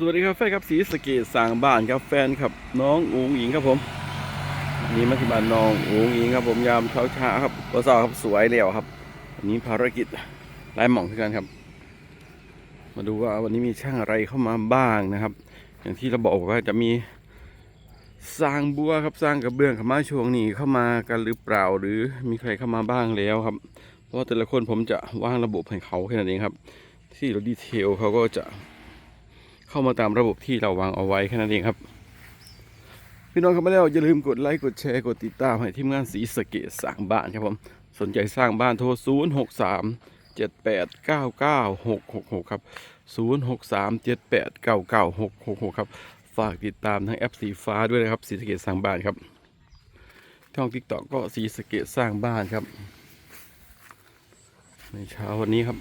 สวัสดีครับแฟนครับสีสเกตสางบ้านครับแฟนครับน้องอุ๋งอิงครับผมนี่มาที่บ้านน้องอุ๋งอิงครับผมยามเช้าเช้าครับตัวสาวครับสวยแล้วครับวันนี้ภารกิจหลายหม่องเท่กันครับ มาดูว่าวันนี้มีช่างอะไรเข้ามาบ้างนะครับ อย่างที่เราบอกว่าจะมีสร้างบัวครับสร้างกระเบื้องเข้ามาช่วงนี้เข้ามากันหรือเปล่า หรือมีใครเข้ามาบ้างแล้วครับ เพราะว่าแต่ละคนผมจะวางระบบให้เขาแค่นั้นเองครับ ที่เราดีเทลเขาก็จะ เข้ามาตามระบบที่เราวางเอาไว้แค่นั้นเองครับ พี่น้องครับไม่ได้อย่าลืมกดไลค์กดแชร์กดติดตามให้ทีมงานสีสะเกตสร้างบ้านครับผมสนใจสร้างบ้านโทร 0 6 3 7 8 9 9 6 6 6 ครับ 0 6 3 7 8 9 9 6 6 6 ครับ ฝากติดตามทั้งแอปสีฟ้าด้วยนะครับสีสะเกตสร้างบ้านครับช่องทิกตอกก็สีสะเกตสร้างบ้านครับ ในเช้าวันนี้ครับ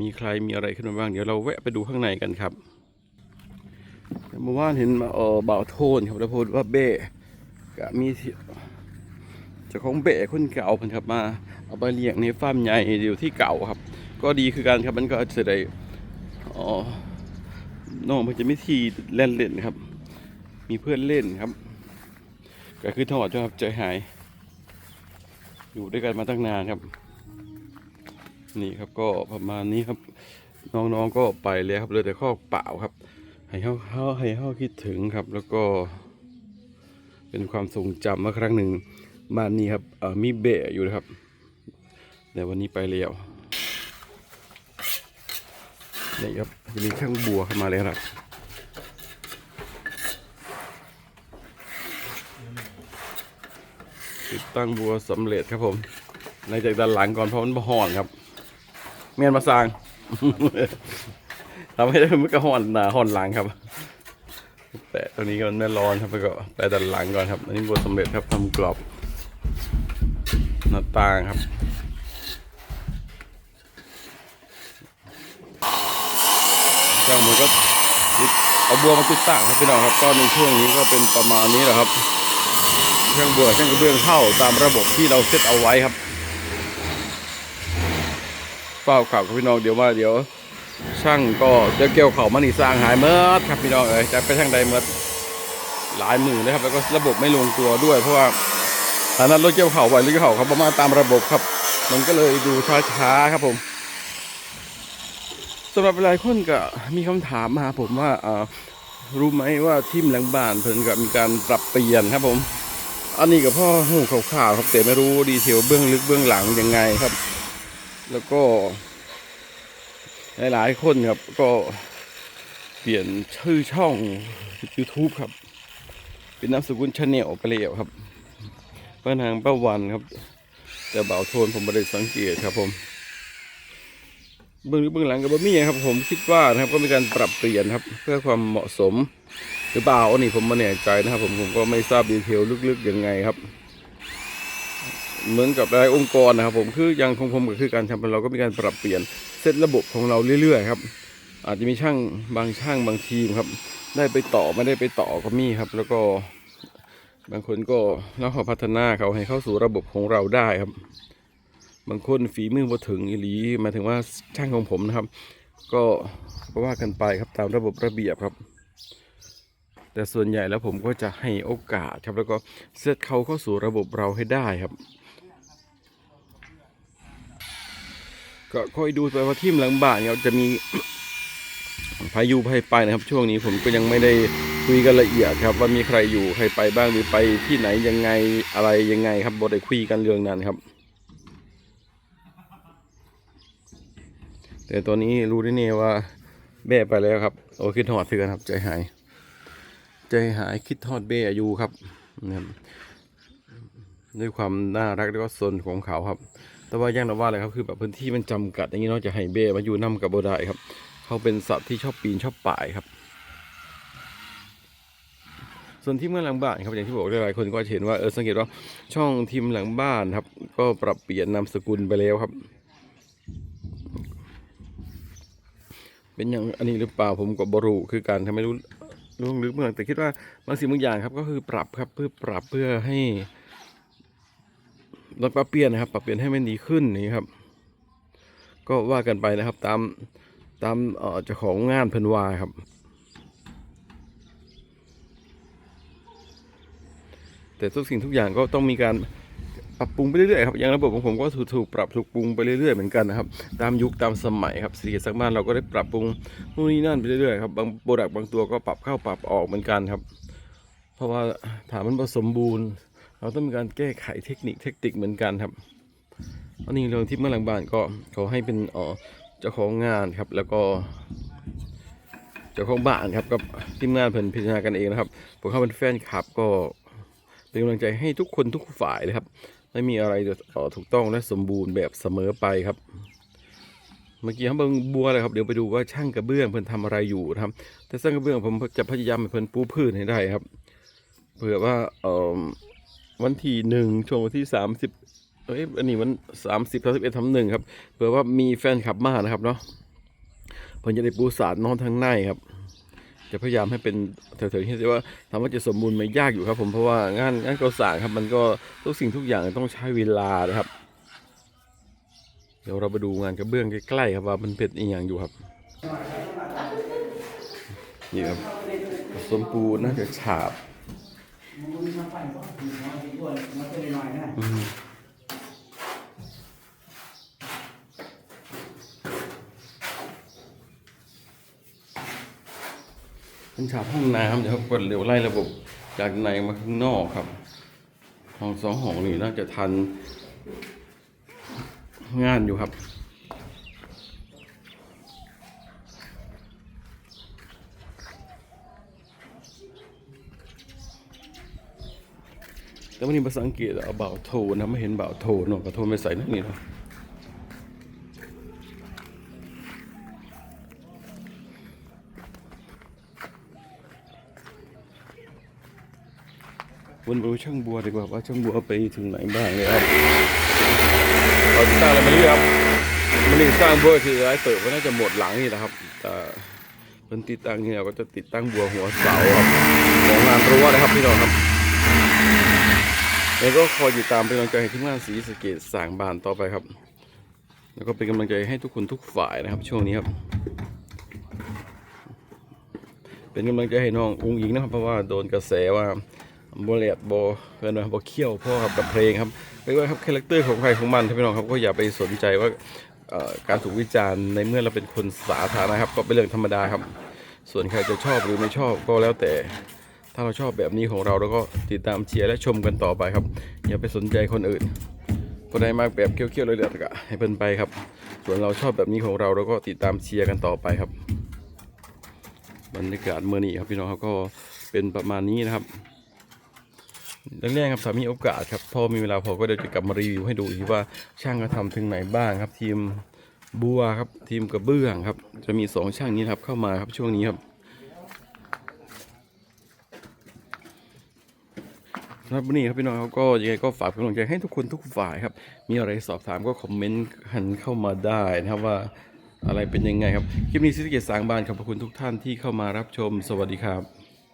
มีใครมีอะไรขึ้นมาบ้าง เดี๋ยวเราแวะไปดูข้างในกันครับเมื่อวานเห็นมาเออบ่าวโทนครับแล้วพูดว่าเบ้ก็มีเจ้าของเบ้คนเก่าเพิ่นครับมาเอาไปเลี้ยงในฟาร์มใหญ่อยู่ที่เก่าครับ ก็ดีคือกันครับมันก็จะได้อ๋อน้องมันจะไม่ทีเล่นเล่นครับ มีเพื่อนเล่นครับ ก็คือถอดจนครับใจหาย อยู่ด้วยกันมาตั้งนานครับ นี่ครับก็ประมาณนี้ครับ น้องๆก็ไปแล้วครับเหลยแต่ข้อเปล่าครับ ให้เขาเขาให้เขาคิดถึงครับ แล้วก็ เป็นความทรงจำเมื่อครั้งหนึ่งบ้านนี้ครับมีเบะอยู่นะครับ แต่วันนี้ไปแล้วนี่ครับจะมีช่างบัวเข้ามาแล้วครับติดตั้งบัวสำเร็จครับผมในจากด้านหลังก่อนเพราะมันบ่ห่อนครับ เมียนมาสร้างทำให้ได้มันก็ห่อนหนาห่อนหลังครับ แต่ตัวนี้ก็มันไม่ร้อนครับแล้วก็แปะด้านหลังก่อนครับ อันนี้บัวสำเร็จครับทำกรอบหน้าต่างครับช่ามันก็เอาบัวมาติดตั้งครับพี่น้องครับก็ในช่วงนี้ก็เป็นประมาณนี้แหละครับช่างบัวช่างกระเบื้องเข้าตามระบบที่เราเซตเอาไว้ครับ เฝ้าข่าวครับพี่น้องเดี๋ยวว่าเดี๋ยวช่างก็จะเกี่ยวเขามันนี่สร้างหายเมื่อครับพี่น้องเอ้ยจะไปทางใดเมื่อหลายหมื่นนะครับ แล้วก็ระบบไม่ลงตัวด้วย เพราะว่าฐานะรถเกี่ยวเขาไว้รถเกี่ยวเขาเขาประมาณตามระบบครับ มันก็เลยดูช้าๆครับผมสำหรับหลายคนก็มีคำถามมาผมว่าเออรู้ไหมว่าทีมหลังบ้านเพิ่นก็มีการปรับเปลี่ยนครับผม อันนี้กับพ่อหูข่าวๆครับแต่ไม่รู้ดีเทลเบื้องลึกเบื้องหลังยังไงครับ แล้วก็ หลายๆคนครับก็เปลี่ยนชื่อช่อง YouTube ครับ เป็นนามสกุลชาแนลไปแล้วครับป้านางป้าวันครับ แต่บ่าวโทนผมไม่ได้สังเกตครับผมเบื้องลึกเบื้องหลังกับบะมี่ครับ ผมคิดว่านะครับก็มีการปรับเปลี่ยนครับ เพื่อความเหมาะสม หรือเปล่าอันนี้ผมไม่แน่ใจนะครับ ผมผมก็ไม่ทราบดีเทลลึกๆยังไงครับ เหมือนกับหลายองค์กรนะครับ ผมคืออย่างของผมก็คือการทำเราก็มีการปรับเปลี่ยนเซตระบบของเราเรื่อยๆครับ อาจจะมีช่างบางช่างบางทีมครับ ได้ไปต่อไม่ได้ไปต่อก็มีครับ แล้วก็บางคนก็แล้วเขาพัฒนาเขาให้เข้าสู่ระบบของเราได้ครับ บางคนฝีมือบ่ถึงอีหลีหมายถึงว่าช่างของผมนะครับก็ก็ว่ากันไปครับตามระบบระเบียบครับ แต่ส่วนใหญ่แล้วผมก็จะให้โอกาสครับ แล้วก็เซตเขาเข้าสู่ระบบเราให้ได้ครับ ก็คอยดูไปว่าทีมหลังบ้านเราจะมีพายุพายไปนะครับ ช่วงนี้ผมก็ยังไม่ได้คุยกันละเอียดครับ ว่ามีใครอยู่ใครไปบ้างหรือไปที่ไหนยังไงอะไรยังไงครับบ่ได้คุยกันเรื่องนั้นครับ แต่ตัวนี้รู้ได้เนี่ยว่าแบ่ไปแล้วครับ โอ้คิดหอดเถือนครับ ใจหาย ใจหายคิดทอดเบ้อายุครับนะครับด้วยความน่ารักแล้วก็สนของเขาครับ แต่ว่าอย่างเราว่าเลยครับคือแบบพื้นที่มันจำกัด อย่างนี้เนาะจะให้เบ้มาอยู่นํกับโบได้ครับ เขาเป็นสัตว์ที่ชอบปีนชอบป่ายครับ ส่วนที่เมื่อหลังบ้านครับอย่างที่บอกหลายๆคนก็เห็นว่าเออสังเกตว่าช่องทีมหลังบ้านครับ ก็ปรับเปลี่ยนนามสกุลไปแล้วครับ เป็นอย่างอันนี้หรือเปล่าผมก็บรูคือการทำไม่รู้ล่วงลึกเมื่อแต่คิดว่าบางสิ่งบางอย่างครับ ก็คือปรับครับเพื่อปรับเพื่อให้ เราปรับเปลี่ยนนะครับ ปรับเปลี่ยนให้มันดีขึ้นนี่ครับ ก็ว่ากันไปนะครับ ตามตามเจ้าของงานเพิ่นว่าครับ แต่ทุกสิ่งทุกอย่างก็ต้องมีการปรับปรุงไปเรื่อยๆครับอย่างระบบของผมก็ถูกปรับถูกปรุงไปเรื่อยๆเหมือนกันนะครับ ตามยุคตามสมัยครับสิริกิจสักบ้านเราก็ได้ปรับปรุงนู่นนี่นั่นไปเรื่อยๆครับบางโปรดักต์บางตัวก็ปรับเข้าปรับออกเหมือนกันครับ เพราะว่าถามมันผสมบูรณ์ เราต้องมีการแก้ไขเทคนิคเทคนิคเหมือนกันครับอันนี้เรื่องที่เมื่อหลังบ้านก็เขาให้เป็นเอ่อเจ้าของงานครับ แล้วก็เจ้าของบ้านครับกับทีมงานเพิ่นพิจารณากันเองนะครับผมเข้าเป็นแฟนคลับก็เป็นกำลังใจให้ทุกคนทุกฝ่ายเลยครับ ไม่มีอะไรจะถูกต้องและสมบูรณ์แบบเสมอไปครับ เมื่อกี้เขาเบิ่งบัวเลยครับเดี๋ยวไปดูว่าช่างกระเบื้องเพิ่นทำอะไรอยู่นะครับ แต่ช่างกระเบื้องผมจะพยายามให้เพิ่นปูพื้นให้ได้ครับเผื่อว่าเออ วันที่หนึ่งช่วงวันที่สามสิบเอ้ยอันนี้วันสามสิบสามสิบเอ็ดทำหนึ่งครับเผื่อว่ามีแฟนคลับมานะครับเนาะเพิ่นจะได้ปูสาดนอนทางในครับ จะพยายามให้เป็นแถวๆที่เรียกว่าถามว่าจะสมบูรณ์ไหมยากอยู่ครับ ผมเพราะว่างานงานก่อสร้างครับ มันก็ทุกสิ่งทุกอย่างต้องใช้เวลานะครับ เดี๋ยวเราไปดูงานกระเบื้องใกล้ๆครับว่ามันเป็นอีกอย่างอยู่ครับนี่ครับสมปูนน่าจะฉาบ มันมันจะน้อยนะอืมเป็นฉากห้องน้ำเดี๋ยวกดเร็วไล่ระบบจากในมาข้างนอกครับห้องสองห้องนี่น่าจะทันงานอยู่ครับ วันนี้ภาษาอังกฤษเอาเบาโทนะไม่เห็นเบาโทนเนาะก็โทนไม่ใส่นั่นนี่เนาะวนไปดูช่างบัวดีกว่าว่าช่างบัวไปถึงไหนบ้างเลยครับเราติดตั้งอะไรมาเรื่อยครับมันนี่สร้างบัวคือไอ้เติบก็น่าจะหมดหลังนี่นะครับแต่เพิ่นติดตั้งเนี่ยเราก็จะติดตั้งบัวหัวเสาครับของงานรั้วนะครับพี่น้องครับ แล้วก็คอยติดตามเป็นกำลังใจให้ทีมงานสีสะเกตสางบานต่อไปครับ แล้วก็เป็นกำลังใจให้ทุกคนทุกฝ่ายนะครับ ช่วงนี้ครับ เป็นกำลังใจให้น้องอุ้งอิงนะครับเพราะว่าโดนกระแสว่าโบเลดโบเกินว่าโบอเขี้ยวพ่อครับกับเพลงครับเรียกว่าครับคาแรคเตอร์ของใครของมันที่พี่น้องครับก็อย่าไปสนใจว่าการถูกวิจารณ์ในเมื่อเราเป็นคนสาธารณะครับ ก็เป็นเรื่องธรรมดาครับ ส่วนใครจะชอบหรือไม่ชอบก็แล้วแต่ ถ้าเราชอบแบบนี้ของเราเราก็ติดตามเชียร์และชมกันต่อไปครับ อย่าไปสนใจคนอื่นคนใดมากแบบเคี้ยวๆเลยเดือดกะให้เพิ่นไปครับ ส่วนเราชอบแบบนี้ของเราเราก็ติดตามเชียร์กันต่อไปครับบรรยากาศเมื่อนี้ครับพี่น้องครับก็เป็นประมาณนี้นะครับแรกๆครับสามีโอกาสครับพอมีเวลาพอก็เดี๋ยวจะกลับมารีวิวให้ดูอีกว่าช่างก็ทำถึงไหนบ้างครับ ทีมบัวครับทีมกระเบื้องครับ จะมีสองช่างนี้ครับเข้ามาครับช่วงนี้ครับ สำหรับวันนี้ครับพี่น้องครับก็ยังไงก็ฝากเป็นกำลังใจให้ทุกคนทุกฝ่ายครับ มีอะไรสอบถามก็คอมเมนต์หันเข้ามาได้นะครับว่าอะไรเป็นยังไงครับ คลิปนี้ซิสเกตสางบานขอบพระคุณทุกท่านที่เข้ามารับชม สวัสดีครับ